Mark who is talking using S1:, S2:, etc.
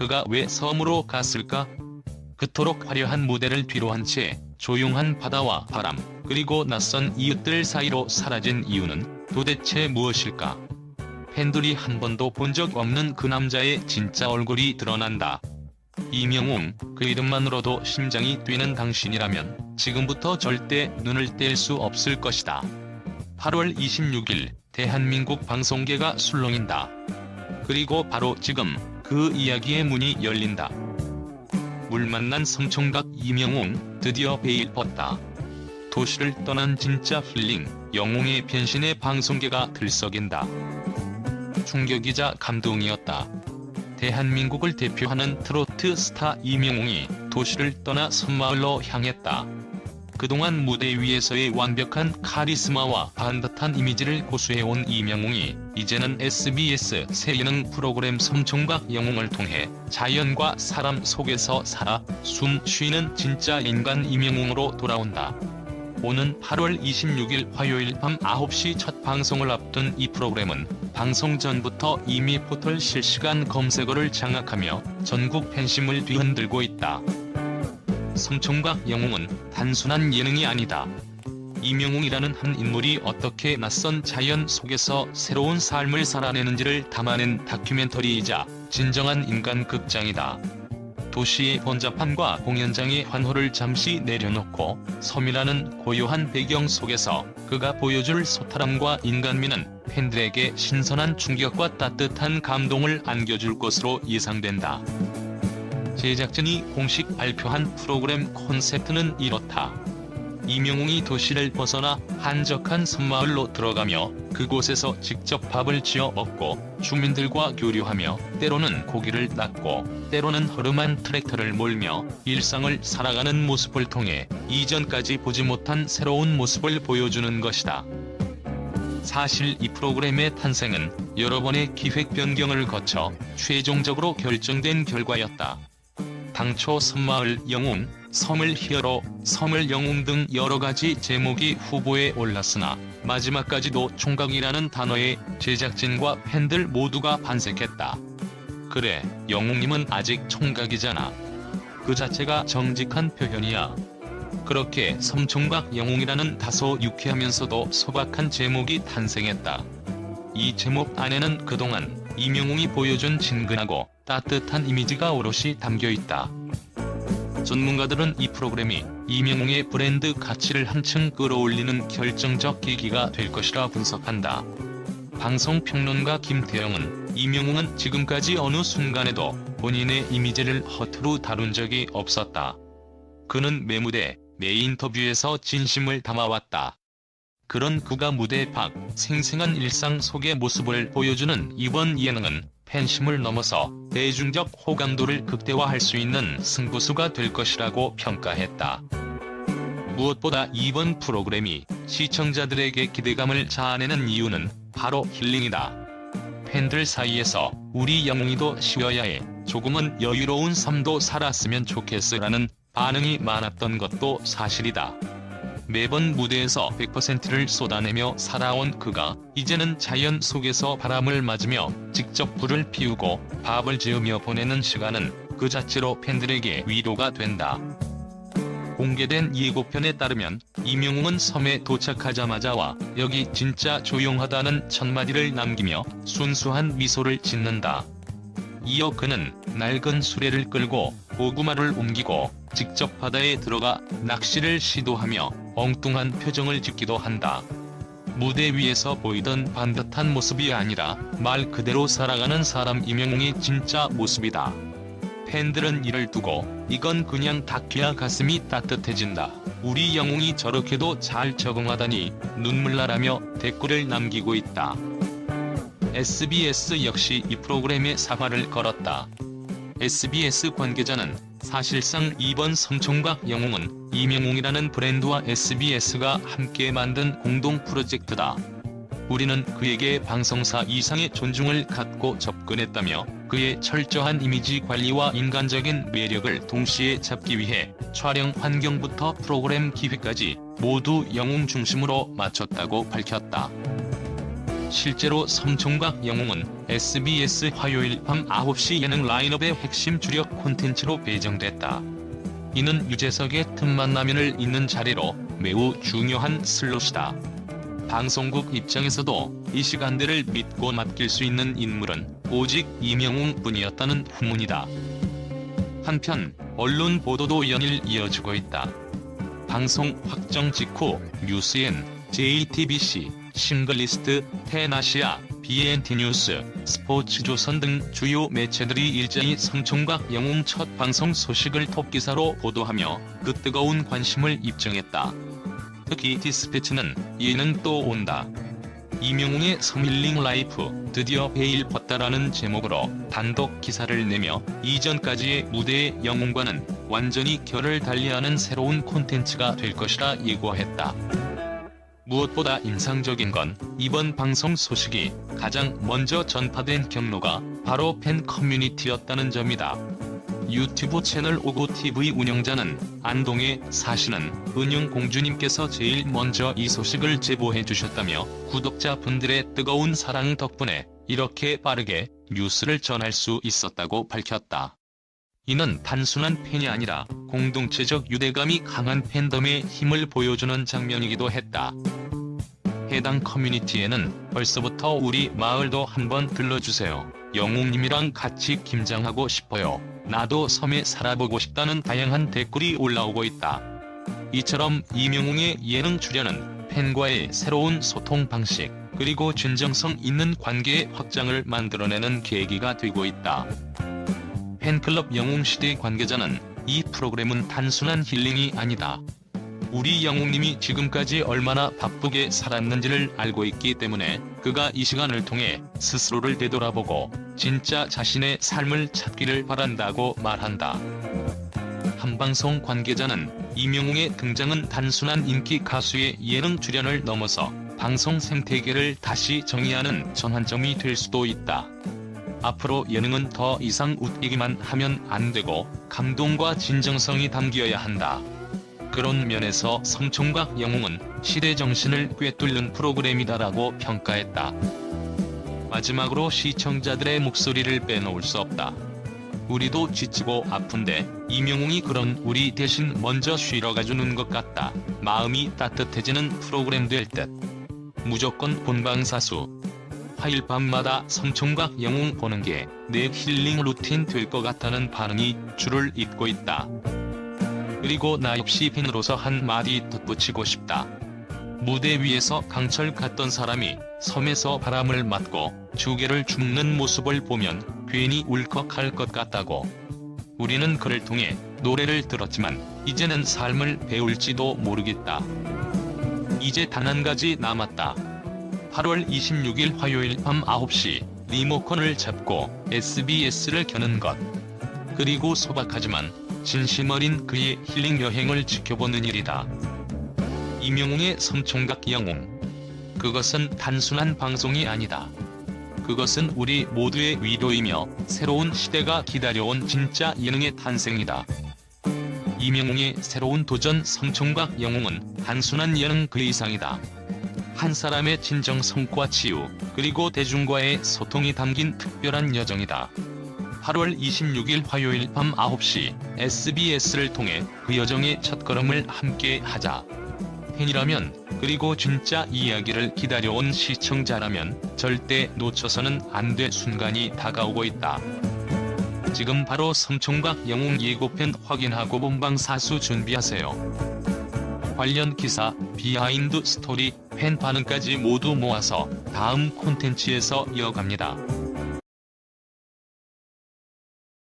S1: 그가 왜 섬으로 갔을까? 그토록 화려한 무대를 뒤로한 채 조용한 바다와 바람, 그리고 낯선 이웃들 사이로 사라진 이유는 도대체 무엇일까? 팬들이 한 번도 본 적 없는 그 남자의 진짜 얼굴이 드러난다. 이명웅, 그 이름만으로도 심장이 뛰는 당신이라면 지금부터 절대 눈을 뗄 수 없을 것이다. 8월 26일 대한민국 방송계가 술렁인다. 그리고 바로 지금 그 이야기의 문이 열린다. 물 만난 성총각 이명웅 드디어 베일 뻗다. 도시를 떠난 진짜 힐링 영웅의 변신에 방송계가 들썩인다. 충격이자 감동이었다. 대한민국을 대표하는 트로트 스타 이명웅이 도시를 떠나 섬마을로 향했다. 그동안 무대 위에서의 완벽한 카리스마와 반듯한 이미지를 고수해온 이명웅이 이제는 SBS 새 예능 프로그램 섬총각 영웅을 통해 자연과 사람 속에서 살아 숨 쉬는 진짜 인간 이명웅으로 돌아온다. 오는 8월 26일 화요일 밤 9시 첫 방송을 앞둔 이 프로그램은 방송 전부터 이미 포털 실시간 검색어를 장악하며 전국 팬심을 뒤흔들고 있다. 섬총각 영웅은 단순한 예능이 아니다. 이명웅이라는 한 인물이 어떻게 낯선 자연 속에서 새로운 삶을 살아내는지를 담아낸 다큐멘터리이자 진정한 인간 극장이다. 도시의 번잡함과 공연장의 환호를 잠시 내려놓고 섬이라는 고요한 배경 속에서 그가 보여줄 소탈함과 인간미는 팬들에게 신선한 충격과 따뜻한 감동을 안겨줄 것으로 예상된다. 제작진이 공식 발표한 프로그램 콘셉트는 이렇다. 이명웅이 도시를 벗어나 한적한 섬마을로 들어가며 그곳에서 직접 밥을 지어 먹고 주민들과 교류하며 때로는 고기를 낚고 때로는 허름한 트랙터를 몰며 일상을 살아가는 모습을 통해 이전까지 보지 못한 새로운 모습을 보여주는 것이다. 사실 이 프로그램의 탄생은 여러 번의 기획 변경을 거쳐 최종적으로 결정된 결과였다. 당초 섬마을 영웅, 섬을 히어로, 섬을 영웅 등 여러 가지 제목이 후보에 올랐으나 마지막까지도 총각이라는 단어에 제작진과 팬들 모두가 반색했다. 그래, 영웅님은 아직 총각이잖아. 그 자체가 정직한 표현이야. 그렇게 섬총각 영웅이라는 다소 유쾌하면서도 소박한 제목이 탄생했다. 이 제목 안에는 그동안 이명웅이 보여준 진근하고 따뜻한 이미지가 오롯이 담겨 있다. 전문가들은 이 프로그램이 이명웅의 브랜드 가치를 한층 끌어올리는 결정적 계기가 될 것이라 분석한다. 방송평론가 김태영은 이명웅은 지금까지 어느 순간에도 본인의 이미지를 허투루 다룬 적이 없었다. 그는 매 무대, 매 인터뷰에서 진심을 담아왔다. 그런 그가 무대 밖 생생한 일상 속의 모습을 보여주는 이번 예능은 팬심을 넘어서 대중적 호감도를 극대화할 수 있는 승부수가 될 것이라고 평가했다. 무엇보다 이번 프로그램이 시청자들에게 기대감을 자아내는 이유는 바로 힐링이다. 팬들 사이에서 우리 영웅이도 쉬어야 해, 조금은 여유로운 삶도 살았으면 좋겠으라는 반응이 많았던 것도 사실이다. 매번 무대에서 100%를 쏟아내며 살아온 그가 이제는 자연 속에서 바람을 맞으며 직접 불을 피우고 밥을 지으며 보내는 시간은 그 자체로 팬들에게 위로가 된다. 공개된 예고편에 따르면 이명웅은 섬에 도착하자마자와 여기 진짜 조용하다는 첫마디를 남기며 순수한 미소를 짓는다. 이어 그는 낡은 수레를 끌고 고구마를 옮기고 직접 바다에 들어가 낚시를 시도하며 엉뚱한 표정을 짓기도 한다. 무대 위에서 보이던 반듯한 모습이 아니라 말 그대로 살아가는 사람 이명웅의 진짜 모습이다. 팬들은 이를 두고 이건 그냥 다큐야 가슴이 따뜻해진다. 우리 영웅이 저렇게도 잘 적응하다니 눈물나라며 댓글을 남기고 있다. SBS 역시 이 프로그램에 사과를 걸었다. SBS 관계자는 사실상 이번 섬총각 영웅은 이명웅이라는 브랜드와 SBS가 함께 만든 공동 프로젝트다. 우리는 그에게 방송사 이상의 존중을 갖고 접근했다며 그의 철저한 이미지 관리와 인간적인 매력을 동시에 잡기 위해 촬영 환경부터 프로그램 기획까지 모두 영웅 중심으로 맞췄다고 밝혔다. 실제로 섬총각 영웅은 SBS 화요일 밤 9시 예능 라인업의 핵심 주력 콘텐츠로 배정됐다. 이는 유재석의 틈만 나면을 잇는 자리로 매우 중요한 슬롯이다. 방송국 입장에서도 이 시간대를 믿고 맡길 수 있는 인물은 오직 이명웅 뿐이었다는 후문이다. 한편 언론 보도도 연일 이어지고 있다. 방송 확정 직후 뉴스엔, JTBC, 싱글리스트, 텐아시아, BNT 뉴스, 스포츠조선 등 주요 매체들이 일제히 성총각 영웅 첫 방송 소식을 톱기사로 보도하며 그 뜨거운 관심을 입증했다. 특히 디스패치는 얘는 또 온다. 이명웅의 서밀링 라이프 드디어 베일 벗다라는 제목으로 단독 기사를 내며 이전까지의 무대의 영웅과는 완전히 결을 달리하는 새로운 콘텐츠가 될 것이라 예고했다. 무엇보다 인상적인 건 이번 방송 소식이 가장 먼저 전파된 경로가 바로 팬 커뮤니티였다는 점이다. 유튜브 채널 오고TV 운영자는 안동에 사시는 은영공주님께서 제일 먼저 이 소식을 제보해 주셨다며 구독자분들의 뜨거운 사랑 덕분에 이렇게 빠르게 뉴스를 전할 수 있었다고 밝혔다. 이는 단순한 팬이 아니라 공동체적 유대감이 강한 팬덤의 힘을 보여주는 장면이기도 했다. 해당 커뮤니티에는 벌써부터 우리 마을도 한번 들러주세요. 영웅님이랑 같이 김장하고 싶어요. 나도 섬에 살아보고 싶다는 다양한 댓글이 올라오고 있다. 이처럼 이명웅의 예능 출연은 팬과의 새로운 소통 방식, 그리고 진정성 있는 관계의 확장을 만들어내는 계기가 되고 있다. 팬클럽 영웅시대 관계자는 이 프로그램은 단순한 힐링이 아니다. 우리 영웅님이 지금까지 얼마나 바쁘게 살았는지를 알고 있기 때문에 그가 이 시간을 통해 스스로를 되돌아보고 진짜 자신의 삶을 찾기를 바란다고 말한다. 한방송 관계자는 이명웅의 등장은 단순한 인기 가수의 예능 출연을 넘어서 방송 생태계를 다시 정의하는 전환점이 될 수도 있다. 앞으로 예능은 더 이상 웃기기만 하면 안 되고 감동과 진정성이 담겨야 한다. 그런 면에서 성총각 영웅은 시대 정신을 꿰뚫는 프로그램이다라고 평가했다. 마지막으로 시청자들의 목소리를 빼놓을 수 없다. 우리도 지치고 아픈데 이명웅이 그런 우리 대신 먼저 쉬러 가주는 것 같다. 마음이 따뜻해지는 프로그램 될 듯. 무조건 본방사수. 화일 밤마다 성총각 영웅 보는 게 내 힐링 루틴 될 것 같다는 반응이 줄을 잇고 있다. 그리고 나 역시 팬으로서 한 마디 덧붙이고 싶다. 무대 위에서 강철 같던 사람이 섬에서 바람을 맞고 주개를 줍는 모습을 보면 괜히 울컥할 것 같다고. 우리는 그를 통해 노래를 들었지만 이제는 삶을 배울지도 모르겠다. 이제 단 한 가지 남았다. 8월 26일 화요일 밤 9시 리모컨을 잡고 SBS를 켜는 것. 그리고 소박하지만 진심 어린 그의 힐링 여행을 지켜보는 일이다. 이명웅의 섬총각 영웅. 그것은 단순한 방송이 아니다. 그것은 우리 모두의 위로이며 새로운 시대가 기다려온 진짜 예능의 탄생이다. 이명웅의 새로운 도전 섬총각 영웅은 단순한 예능 그 이상이다. 한 사람의 진정 성과 치유, 그리고 대중과의 소통이 담긴 특별한 여정이다. 8월 26일 화요일 밤 9시 SBS를 통해 그 여정의 첫걸음을 함께 하자. 팬이라면 그리고 진짜 이야기를 기다려온 시청자라면 절대 놓쳐서는 안 될 순간이 다가오고 있다. 지금 바로 섬총각 영웅 예고편 확인하고 본방 사수 준비하세요. 관련 기사, 비하인드 스토리, 팬 반응까지 모두 모아서 다음 콘텐츠에서 이어갑니다.